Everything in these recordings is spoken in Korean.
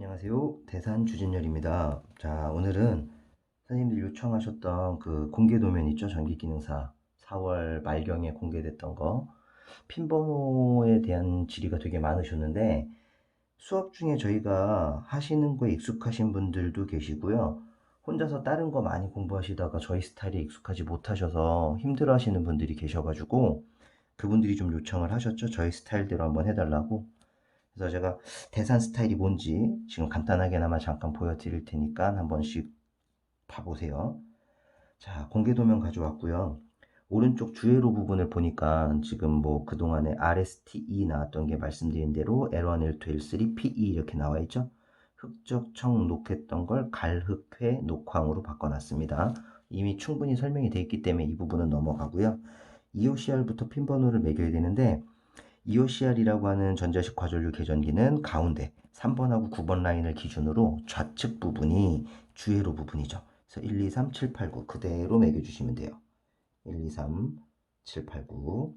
안녕하세요. 대산 주진열입니다. 자, 오늘은 선생님들 요청하셨던 그 공개 도면 있죠? 전기기능사 4월 말경에 공개됐던 거. 핀 번호에 대한 질의가 되게 많으셨는데 수업 중에 저희가 하시는 거에 익숙하신 분들도 계시고요. 혼자서 다른 거 많이 공부하시다가 저희 스타일에 익숙하지 못하셔서 힘들어 하시는 분들이 계셔가지고 그분들이 좀 요청을 하셨죠. 저희 스타일대로 한번 해달라고. 그래서 제가 대산 스타일이 뭔지 지금 간단하게나마 잠깐 보여드릴 테니까 한 번씩 봐보세요. 자, 공개 도면 가져왔고요. 오른쪽 주회로 부분을 보니까 지금 뭐 그동안에 RSTE 나왔던 게 말씀드린 대로 L1, L2, L3, PE 이렇게 나와 있죠. 흑적청 녹했던 걸 갈흑회 녹황으로 바꿔놨습니다. 이미 충분히 설명이 되어 있기 때문에 이 부분은 넘어가고요. EOCR부터 핀 번호를 매겨야 되는데 EOCR이라고 하는 전자식 과전류 계전기는 가운데 3번하고 9번 라인을 기준으로 좌측 부분이 주회로 부분이죠. 그래서 1, 2, 3, 7, 8, 9 그대로 매겨주시면 돼요. 1, 2, 3, 7, 8, 9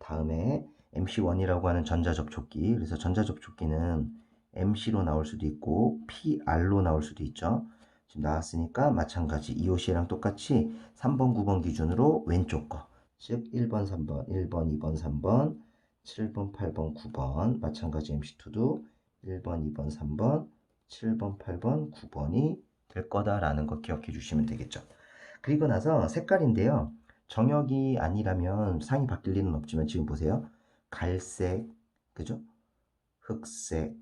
다음에 MC1이라고 하는 전자접촉기 그래서 전자접촉기는 MC로 나올 수도 있고 PR로 나올 수도 있죠. 지금 나왔으니까 마찬가지 EOC랑 똑같이 3번, 9번 기준으로 왼쪽 거, 즉 1번, 3번, 1번, 2번, 3번, 7번, 8번, 9번 마찬가지 MC2도 1번, 2번, 3번, 7번, 8번, 9번이 될 거다라는 거 기억해 주시면 되겠죠. 그리고 나서 색깔인데요. 정역이 아니라면 상이 바뀔 리는 없지만 지금 보세요. 갈색, 그죠? 흑색,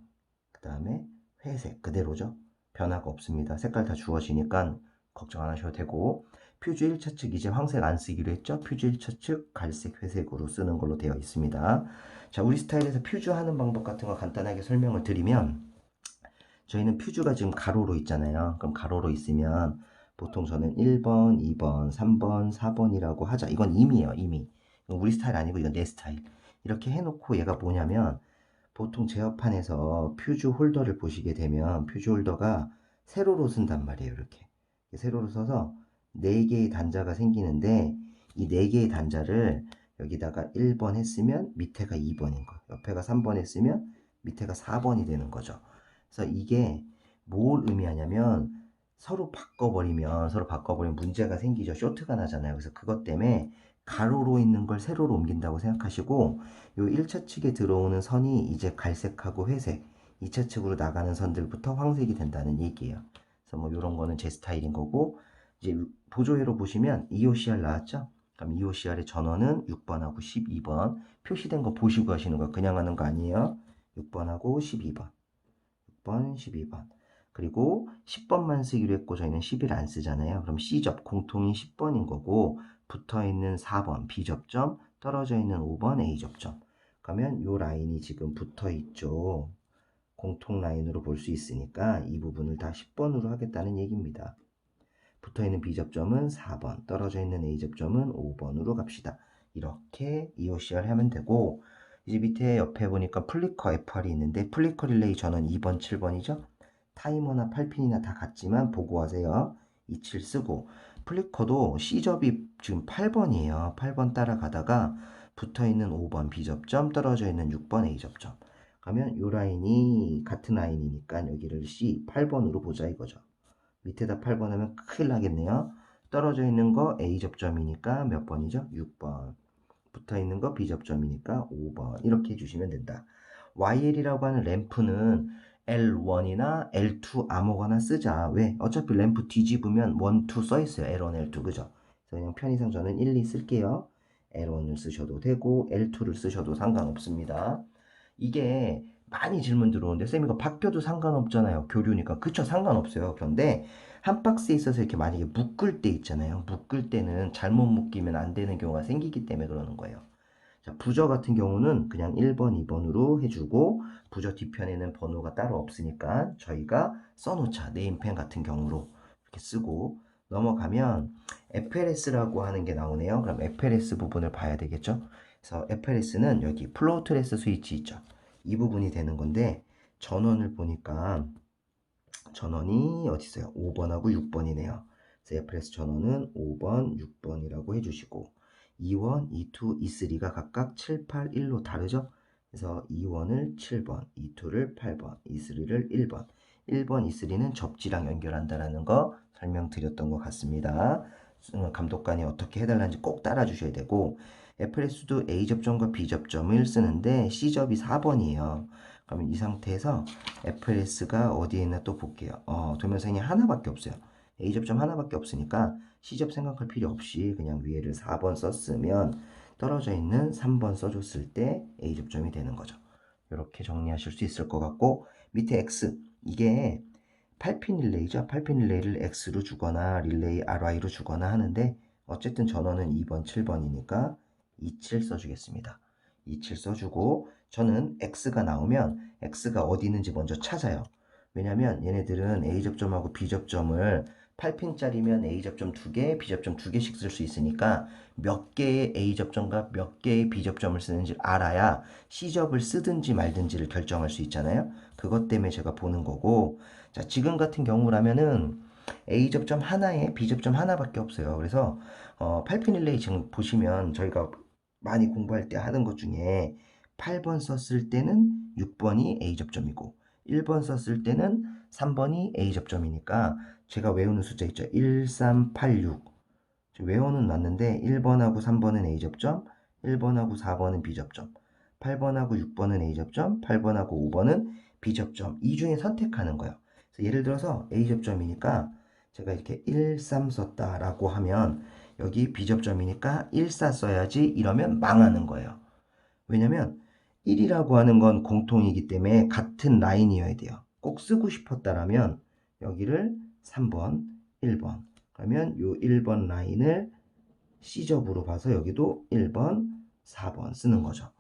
그 다음에 회색 그대로죠. 변화가 없습니다. 색깔 다 주어지니까 걱정 안 하셔도 되고 퓨즈 1차 측 이제 황색 안 쓰기로 했죠. 퓨즈 1차 측 갈색 회색으로 쓰는 걸로 되어 있습니다. 자 우리 스타일에서 퓨즈 하는 방법 같은 거 간단하게 설명을 드리면 저희는 퓨즈가 지금 가로로 있잖아요. 그럼 가로로 있으면 보통 저는 1번, 2번, 3번, 4번이라고 하자. 이건 임이에요, 임이. 우리 스타일 아니고 이건 내 스타일. 이렇게 해놓고 얘가 뭐냐면 보통 제어판에서 퓨즈 홀더를 보시게 되면 퓨즈 홀더가 세로로 쓴단 말이에요. 이렇게. 세로로 써서 4개의 단자가 생기는데 이 4개의 단자를 여기다가 1번 했으면 밑에가 2번인 거예요. 옆에가 3번 했으면 밑에가 4번이 되는 거죠. 그래서 이게 뭘 의미하냐면 서로 바꿔버리면 서로 바꿔버리면 문제가 생기죠. 쇼트가 나잖아요. 그래서 그것 때문에 가로로 있는 걸 세로로 옮긴다고 생각하시고 요 1차 측에 들어오는 선이 이제 갈색하고 회색 2차 측으로 나가는 선들부터 황색이 된다는 얘기예요. 그래서 뭐 이런 거는 제 스타일인 거고 이제 보조회로 보시면 EOCR 나왔죠? 그럼 EOCR의 전원은 6번하고 12번 표시된 거 보시고 하시는 거 그냥 하는 거 아니에요. 6번하고 12번 6번 12번 그리고 10번만 쓰기로 했고 저희는 10일 안 쓰잖아요. 그럼 C접 공통이 10번인 거고 붙어 있는 4번 B접점 떨어져 있는 5번 A접점 그러면 이 라인이 지금 붙어 있죠. 공통 라인으로 볼 수 있으니까 이 부분을 다 10번으로 하겠다는 얘기입니다. 붙어 있는 B접점은 4번, 떨어져 있는 A접점은 5번으로 갑시다. 이렇게 EOCR 하면 되고 이제 밑에 옆에 보니까 플리커 FR이 있는데 플리커 릴레이 전원 2번, 7번이죠. 타이머나 8핀이나 다 같지만 보고하세요. 27 쓰고 플리커도 C접이 지금 8번이에요. 8번 따라가다가 붙어있는 5번 B접점 떨어져 있는 6번 A접점 가면 이 라인이 같은 라인이니까 여기를 C 8번으로 보자 이거죠. 밑에다 8번 하면 큰일 나겠네요. 떨어져 있는 거 A접점이니까 몇 번이죠? 6번. 붙어 있는 거 B접점이니까 5번. 이렇게 해주시면 된다. YL이라고 하는 램프는 L1이나 L2 아무거나 쓰자. 왜? 어차피 램프 뒤집으면 1, 2 써있어요. L1, L2. 그죠? 그냥 편의상 저는 1, 2 쓸게요. L1을 쓰셔도 되고 L2를 쓰셔도 상관없습니다. 이게 많이 질문 들어오는데 쌤 이거 바뀌어도 상관없잖아요. 교류니까. 그쵸? 상관없어요. 그런데 한 박스에 있어서 이렇게 만약에 묶을 때 있잖아요. 묶을 때는 잘못 묶이면 안 되는 경우가 생기기 때문에 그러는 거예요. 자, 부저 같은 경우는 그냥 1번, 2번으로 해주고 부저 뒤편에는 번호가 따로 없으니까 저희가 써놓자. 네임펜 같은 경우로 이렇게 쓰고 넘어가면 FLS라고 하는 게 나오네요. 그럼 FLS 부분을 봐야 되겠죠. 그래서 FLS는 여기 플로우 트레스 스위치 있죠. 이 부분이 되는 건데 전원을 보니까 전원이 어디 있어요? 5번하고 6번이네요. 그래서 FLS 전원은 5번, 6번이라고 해주시고 E1, E2, E3가 각각 7, 8, 1로 다르죠? 그래서 2원을 7번, 2,2를 8번, 2,3를 1번. 1번, 2,3는 접지랑 연결한다라는 거 설명드렸던 것 같습니다. 음, 감독관이 어떻게 해달라는지 꼭 따라주셔야 되고 FLS도 A 접점과 B 접점을 쓰는데 C 접이 4번이에요. 그러면 이 상태에서 FLS가 어디에 있나 또 볼게요. 어, 도면상이 하나밖에 없어요. A 접점 하나밖에 없으니까 C 접 생각할 필요 없이 그냥 위에를 4번 썼으면 떨어져 있는 3번 써줬을 때 A 접점이 되는 거죠. 이렇게 정리하실 수 있을 것 같고 밑에 X 이게 8핀 릴레이죠. 8핀 릴레이를 X로 주거나 릴레이 RY로 주거나 하는데 어쨌든 전원은 2번, 7번이니까 27 써주겠습니다. 27 써주고 저는 X가 나오면 X가 어디 있는지 먼저 찾아요. 왜냐면 얘네들은 A 접점하고 B 접점을 8핀짜리면 A 접점 2개, B 접점 2개씩 쓸 수 있으니까 몇 개의 A 접점과 몇 개의 B 접점을 쓰는지 알아야 C 접을 쓰든지 말든지를 결정할 수 있잖아요. 그것 때문에 제가 보는 거고 자, 지금 같은 경우라면은 A 접점 하나에 B 접점 하나밖에 없어요. 그래서 어, 8핀 릴레이 지금 보시면 저희가 많이 공부할 때 하는 것 중에 8번 썼을 때는 6번이 A 접점이고 1번 썼을 때는 3번이 A 접점이니까 제가 외우는 숫자 있죠. 1386 외워는 놨는데 1번하고 3번은 A 접점 1번하고 4번은 B 접점 8번하고 6번은 A 접점 8번하고 5번은 B 접점 이 중에 선택하는 거예요. 예를 들어서 A 접점이니까 제가 이렇게 13 썼다라고 하면 여기 B 접점이니까 14 써야지 이러면 망하는 거예요. 왜냐면 1이라고 하는 건 공통이기 때문에 같은 라인이어야 돼요. 꼭 쓰고 싶었다라면 여기를 3번, 1번. 그러면 요 1번 라인을 C접으로 봐서 여기도 1번, 4번 쓰는 거죠.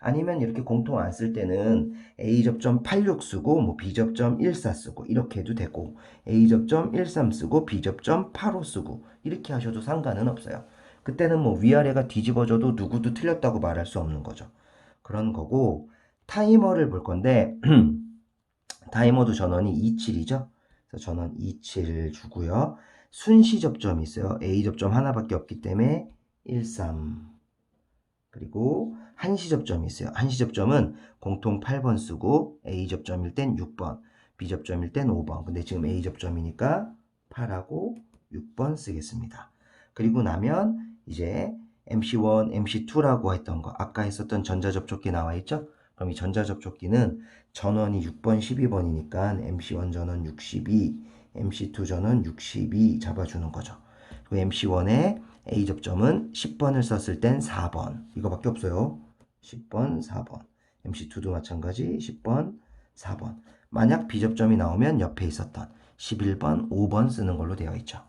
아니면 이렇게 공통 안 쓸 때는 A 접점 86 쓰고 뭐 B 접점 14 쓰고 이렇게 해도 되고 A 접점 13 쓰고 B 접점 85 쓰고 이렇게 하셔도 상관은 없어요. 그때는 뭐 위아래가 뒤집어져도 누구도 틀렸다고 말할 수 없는 거죠. 그런 거고 타이머를 볼 건데 타이머도 전원이 27이죠. 그래서 전원 27 주고요. 순시 접점이 있어요. A 접점 하나밖에 없기 때문에 13 그리고 한시 접점이 있어요. 한시 접점은 공통 8번 쓰고 A 접점일 땐 6번, B 접점일 땐 5번. 근데 지금 A 접점이니까 8하고 6번 쓰겠습니다. 그리고 나면 이제 MC1, MC2라고 했던 거 아까 했었던 전자접촉기 나와 있죠? 그럼 이 전자접촉기는 전원이 6번, 12번이니까 MC1 전원 62, MC2 전원 62 잡아주는 거죠. 그리고 MC1에 A 접점은 10번을 썼을 땐 4번 이거밖에 없어요. 10번, 4번. MC2도 마찬가지 10번, 4번. 만약 B 접점이 나오면 옆에 있었던 11번, 5번 쓰는 걸로 되어 있죠.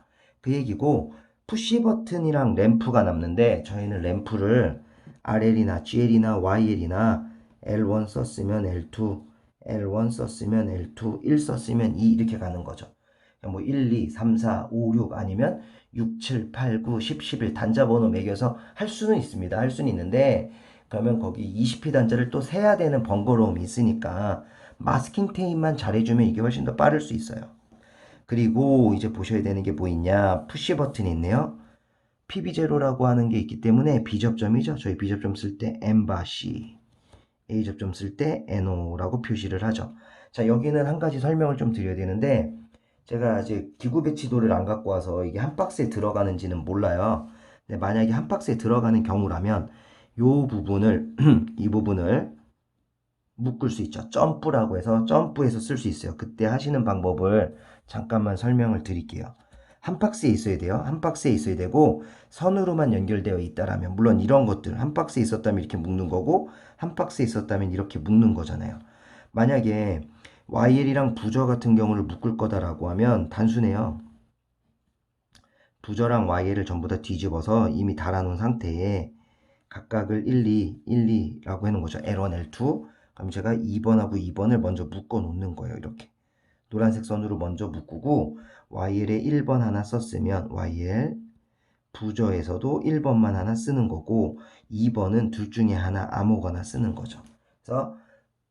그 얘기고 푸시 버튼이랑 램프가 남는데 저희는 램프를 RL이나 GL이나 YL이나 L1 썼으면 L2, L1 썼으면 L2, 1 썼으면 2 이렇게 가는 거죠. 뭐 1, 2, 3, 4, 5, 6 아니면 6, 7, 8, 9, 10, 11 단자 번호 매겨서 할 수는 있습니다. 할 수는 있는데 그러면 거기 20피 단자를 또 세야 되는 번거로움이 있으니까 마스킹 테이프만 잘해주면 이게 훨씬 더 빠를 수 있어요. 그리고 이제 보셔야 되는 게 뭐 있냐 푸시 버튼이 있네요. PB0라고 하는 게 있기 때문에 B접점이죠. 저희 B접점 쓸때 M바시 A접점 쓸 때 NO라고 표시를 하죠. 자 여기는 한 가지 설명을 좀 드려야 되는데 제가 아직 기구 배치도를 안 갖고 와서 이게 한 박스에 들어가는지는 몰라요. 근데 만약에 한 박스에 들어가는 경우라면 요 부분을 이 부분을 묶을 수 있죠. 점프라고 해서 점프해서 쓸 수 있어요. 그때 하시는 방법을 잠깐만 설명을 드릴게요. 한 박스에 있어야 돼요. 한 박스에 있어야 되고 선으로만 연결되어 있다라면 물론 이런 것들 한 박스에 있었다면 이렇게 묶는 거고 한 박스에 있었다면 이렇게 묶는 거잖아요. 만약에 YL이랑 부저 같은 경우를 묶을 거다라고 하면 단순해요. 부저랑 YL을 전부 다 뒤집어서 이미 달아놓은 상태에 각각을 1, 2, 1, 2라고 해놓은 거죠. L1, L2. 그럼 제가 2번하고 2번을 먼저 묶어 놓는 거예요. 이렇게. 노란색 선으로 먼저 묶고 YL에 1번 하나 썼으면 YL 부저에서도 1번만 하나 쓰는 거고 2번은 둘 중에 하나 아무거나 쓰는 거죠. 그래서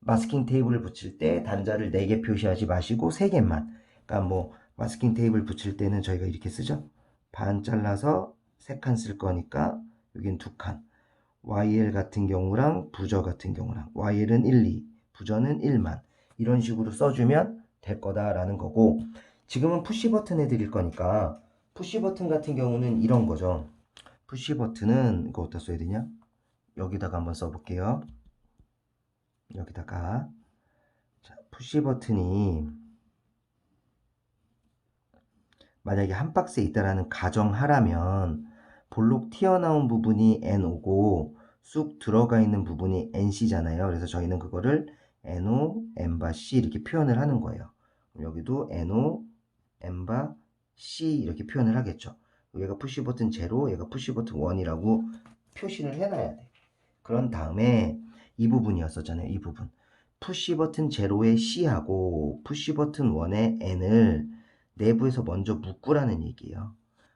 마스킹 테이블을 붙일 때 단자를 4개 표시하지 마시고 3개만. 그러니까 뭐 마스킹 테이블 붙일 때는 저희가 이렇게 쓰죠. 반 잘라서 3칸 쓸 거니까 여긴 2칸. YL 같은 경우랑 부저 같은 경우랑 YL은 1, 2, 부저는 1만 이런 식으로 써주면 될 거다라는 거고 지금은 푸시 버튼 해드릴 거니까 푸시 버튼 같은 경우는 이런 거죠. 푸시 버튼은 이거 어디다 써야 되냐? 여기다가 한번 써볼게요. 여기다가 자, 푸시 버튼이 만약에 한 박스에 있다라는 가정하라면 볼록 튀어나온 부분이 NO고 쑥 들어가 있는 부분이 NC잖아요. 그래서 저희는 그거를 NO, N바 C 이렇게 표현을 하는 거예요. 여기도 NO, N바 C 이렇게 표현을 하겠죠. 얘가 푸시 버튼 0, 얘가 푸시 버튼 1이라고 표시를 해놔야 돼. 그런 다음에 이 부분이었었잖아요. 이 부분. 푸시 버튼 0의 C하고 푸시 버튼 1의 N을 내부에서 먼저 묶으라는 얘기예요.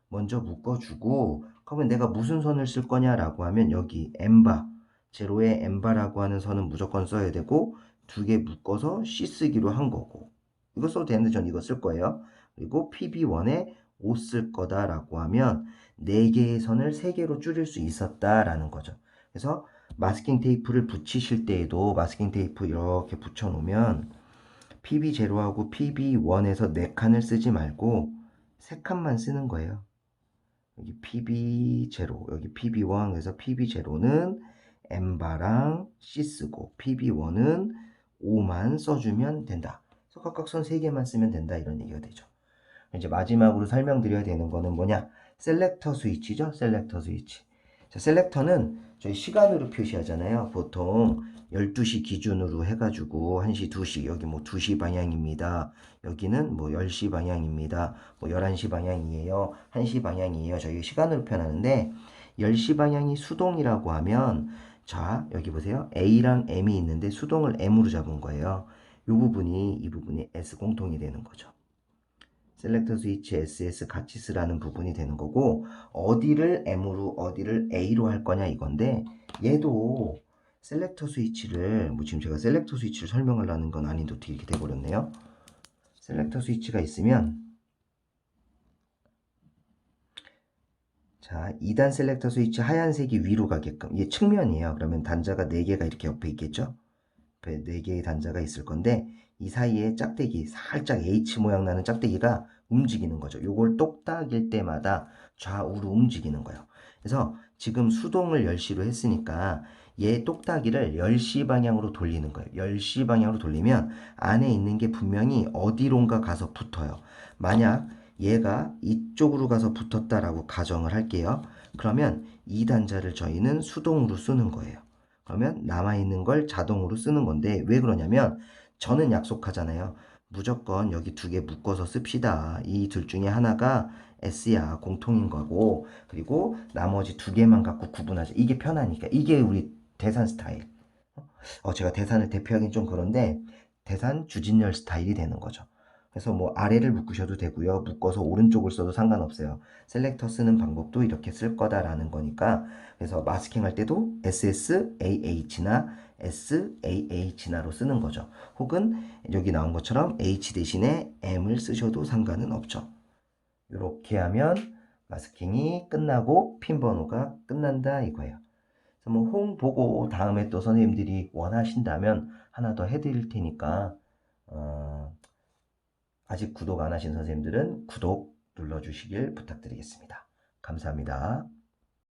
먼저 묶어주고 그러면 내가 무슨 선을 쓸 거냐라고 하면 여기 N바 제로에 N바라고 하는 선은 무조건 써야 되고 두 개 묶어서 C 쓰기로 한 거고 이거 써도 되는데 전 이거 쓸 거예요. 그리고 PB1에 5쓸 거다라고 하면 4개의 선을 3개로 줄일 수 있었다라는 거죠. 그래서 마스킹 테이프를 붙이실 때에도 마스킹 테이프 이렇게 붙여 놓으면 PB0하고 PB1에서 4칸을 쓰지 말고 3칸만 쓰는 거예요. 여기 PB0, 여기 PB1, 그래서 PB0는 M바랑 C 쓰고 PB1은 5만 써주면 된다. 그래서 각각 선 3개만 쓰면 된다 이런 얘기가 되죠. 이제 마지막으로 설명드려야 되는 거는 뭐냐? 셀렉터 스위치죠. 셀렉터 스위치. 자, 셀렉터는 저희 시간으로 표시하잖아요. 보통 12시 기준으로 해가지고 1시, 2시, 여기 뭐 2시 방향입니다. 여기는 뭐 10시 방향입니다. 뭐 11시 방향이에요. 1시 방향이에요. 저희 시간으로 표현하는데 10시 방향이 수동이라고 하면 자, 여기 보세요. A랑 M이 있는데 수동을 M으로 잡은 거예요. 이 부분이 이 부분이 S 공통이 되는 거죠. 셀렉터 스위치 SS 같이 쓰라는 부분이 되는 거고 어디를 M으로 어디를 A로 할 거냐 이건데 얘도 셀렉터 스위치를 뭐 지금 제가 셀렉터 스위치를 설명하려는 건 아닌데 어떻게 이렇게 돼버렸네요. 셀렉터 스위치가 있으면 자 2단 셀렉터 스위치 하얀색이 위로 가게끔 이게 측면이에요. 그러면 단자가 4개가 이렇게 옆에 있겠죠? 4개의 단자가 있을 건데 이 사이에 짝대기 살짝 H 모양 나는 짝대기가 움직이는 거죠. 요걸 똑딱일 때마다 좌우로 움직이는 거예요. 그래서 지금 수동을 10시로 했으니까 얘 똑딱이를 10시 방향으로 돌리는 거예요. 10시 방향으로 돌리면 안에 있는 게 분명히 어디론가 가서 붙어요. 만약 얘가 이쪽으로 가서 붙었다라고 가정을 할게요. 그러면 이 단자를 저희는 수동으로 쓰는 거예요. 그러면 남아있는 걸 자동으로 쓰는 건데 왜 그러냐면 저는 약속하잖아요. 무조건 여기 두 개 묶어서 씁시다. 이 둘 중에 하나가 S야 공통인 거고 그리고 나머지 두 개만 갖고 구분하자. 이게 편하니까 이게 우리 대산 스타일. 어, 제가 대산을 대표하긴 좀 그런데 대산 주진열 스타일이 되는 거죠. 그래서 뭐 아래를 묶으셔도 되고요. 묶어서 오른쪽을 써도 상관없어요. 셀렉터 쓰는 방법도 이렇게 쓸 거다라는 거니까 그래서 마스킹 할 때도 SSAH나 SAH나로 쓰는 거죠. 혹은 여기 나온 것처럼 H 대신에 M을 쓰셔도 상관은 없죠. 이렇게 하면 마스킹이 끝나고 핀 번호가 끝난다 이거예요. 그래서 뭐 홈 보고 다음에 또 선생님들이 원하신다면 하나 더 해드릴 테니까 어, 아직 구독 안 하신 선생님들은 구독 눌러주시길 부탁드리겠습니다. 감사합니다.